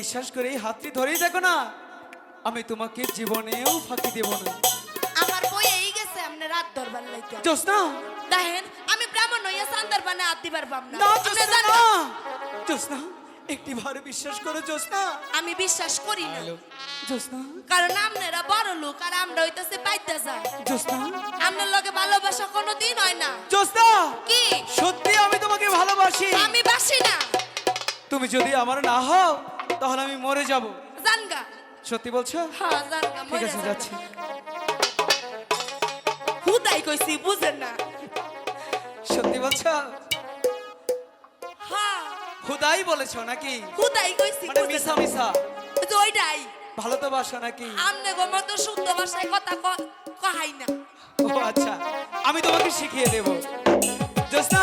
বিশ্বাস করে এই হাতটি ধরেই দেখো না। আমি তোমাকে জীবনেও ফাঁকি দেব না। আমার বই এই গেছে আপনি রাত ধরবার লাগে জোসনা দেখেন আমি ব্রাহ্মণ হইয়া সান্দার বানে হাত দিবার পাম না। না জোসনা না। জোসনা একটি বিশ্বাস করো জোসনা আমি বিশ্বাস করি না। জোসনা কারণ আপনারা বড় লোক আর আমরা হইতাছে পাইতে জোসনা আপনার লগে ভালোবাসা কোনোদিন হয় না। জোসনা কি? সত্যি আমি তোমাকে ভালোবাসি। আমি বাসি না। তুমি যদি আমার না হও তাহলে আমি মরে যাব। জানগা। সত্যি বলছো? হ্যাঁ জানগা ঠিক আছে যাচ্ছি। হুদাই কইছি বুঝেন না। সত্যি বলছো? হ্যাঁ। খুদাই বলেছ নাকি? হুদাই কইছি মানে। মিশা ওই যে ওইটাই। ভালো তো বাসো নাকি? আমনে গো মতো শুদ্ধ ভাষায় কথা কহাই না। ও আচ্ছা আমি তোমাকে শিখিয়ে দেব। জোসনা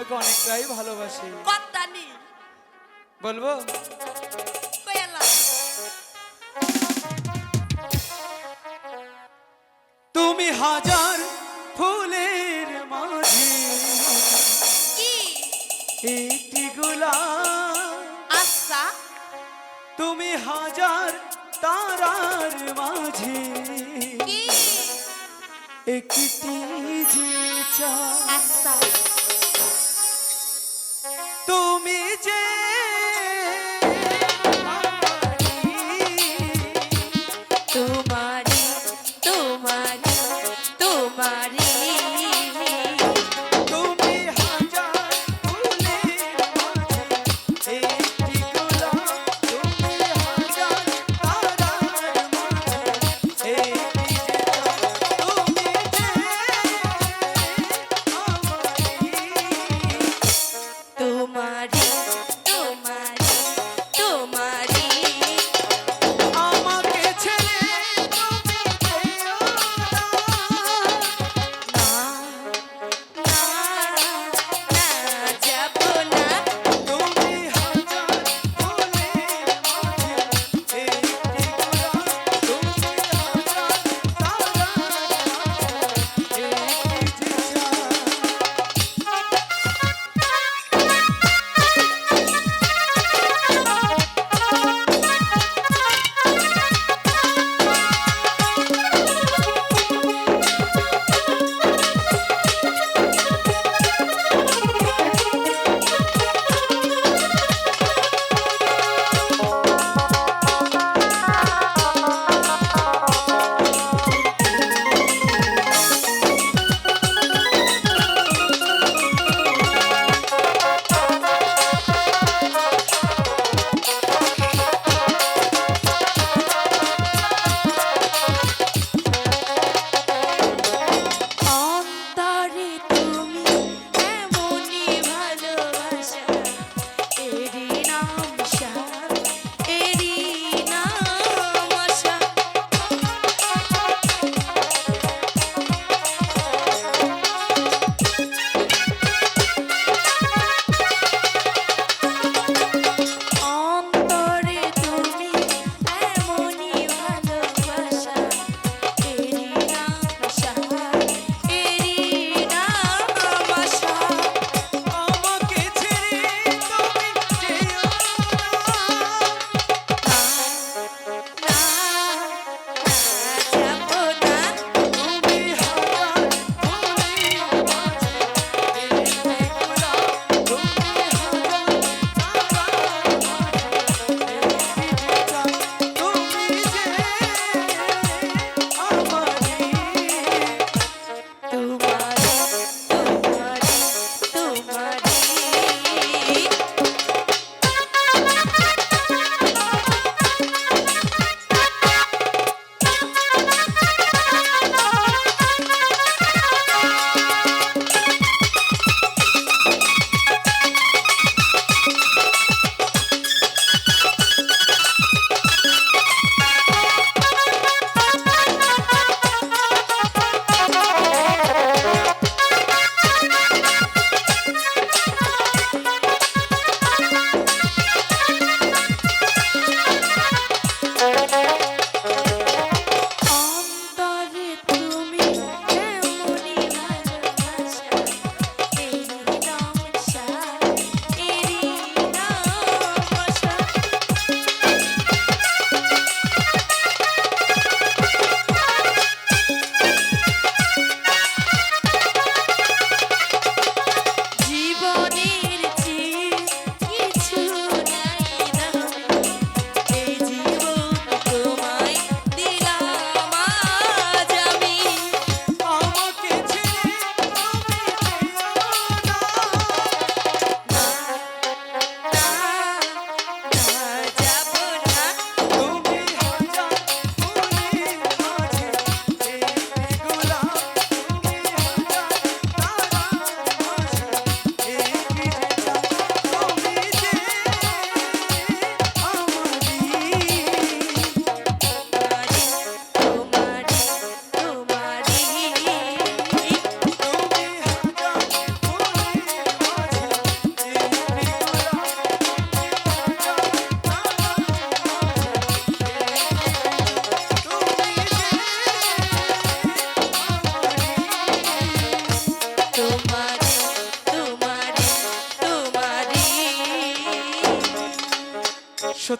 তোমাকে অনেকটাই ভালোবাসি। বলব? তুমি হাজার ফুলের মাঝে। একটি গোলাপ। আচ্ছা। তুমি হাজার তারার মাঝে। কি? একটি যে চাঁদ।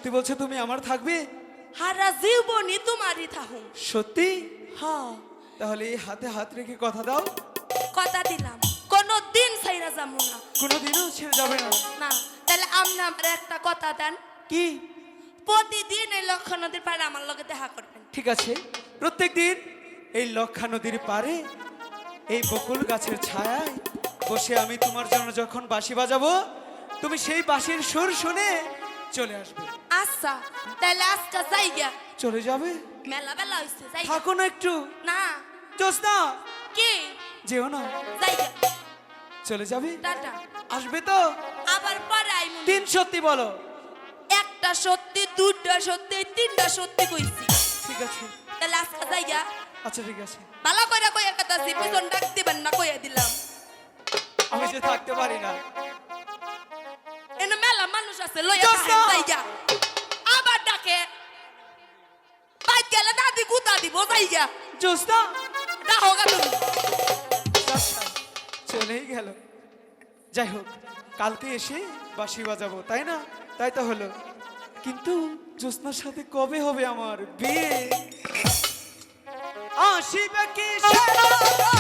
সত্যি বলছো তুমি আমার থাকবে? হারা জীবনই তোমারই থাকুম সত্যি? হ তাহলে এই হাতে হাত রেখে কথা দাও। কথা দিলাম। কোনো দিন ছাইরা যাব না। কোনোদিনও ছেড়ে যাবে না। না তাহলে আপনি আমার একটা কথা দেন। কি? প্রতিদিন এই লক্ষ্য নদীর পাড়ে আমার লগে দেখা করবেন। ঠিক আছে। প্রত্যেক দিন এই লক্ষা নদীর পারে এই বকুল গাছের ছায়ায় বসে আমি তোমার জন্য যখন বাঁশি বাজাবো তুমি সেই বাঁশির সুর শুনে চলে আসবে। আচ্ছা তাহলে আজকে যাই গিয়া চলে যাবে? মেলা বেলা হইছে যাই থাকো না একটু। না। জোসনা। কি? যেও না। যাই গিয়া। চলে যাবে? টাটা। আসবে তো? আবার পরে আইমু। তিন সত্যি বলো। একটা সত্যি দুটা সত্যি তিনটা সত্যি কইছি। ঠিক আছে। তাহলে আজকে যাই গিয়া। আচ্ছা ঠিক আছে। ভালো কইরা কইয়া কথা আছে পিছন ডাক দিবেন না কইয়া দিলাম। আমি যে থাকতে পারি না। এনে মেলা মানুষ আছে লইয়া জোসনা! গুতা দিব যাই গা জোসনা ডাহো গা তুমি চলেই গেল যাই হোক কালকে এসে বাঁশি বাজাবো তাই না তাই তো হলো কিন্তু জ্যোৎস্নার সাথে কবে হবে আমার বিয়ে আসিবে কি সারা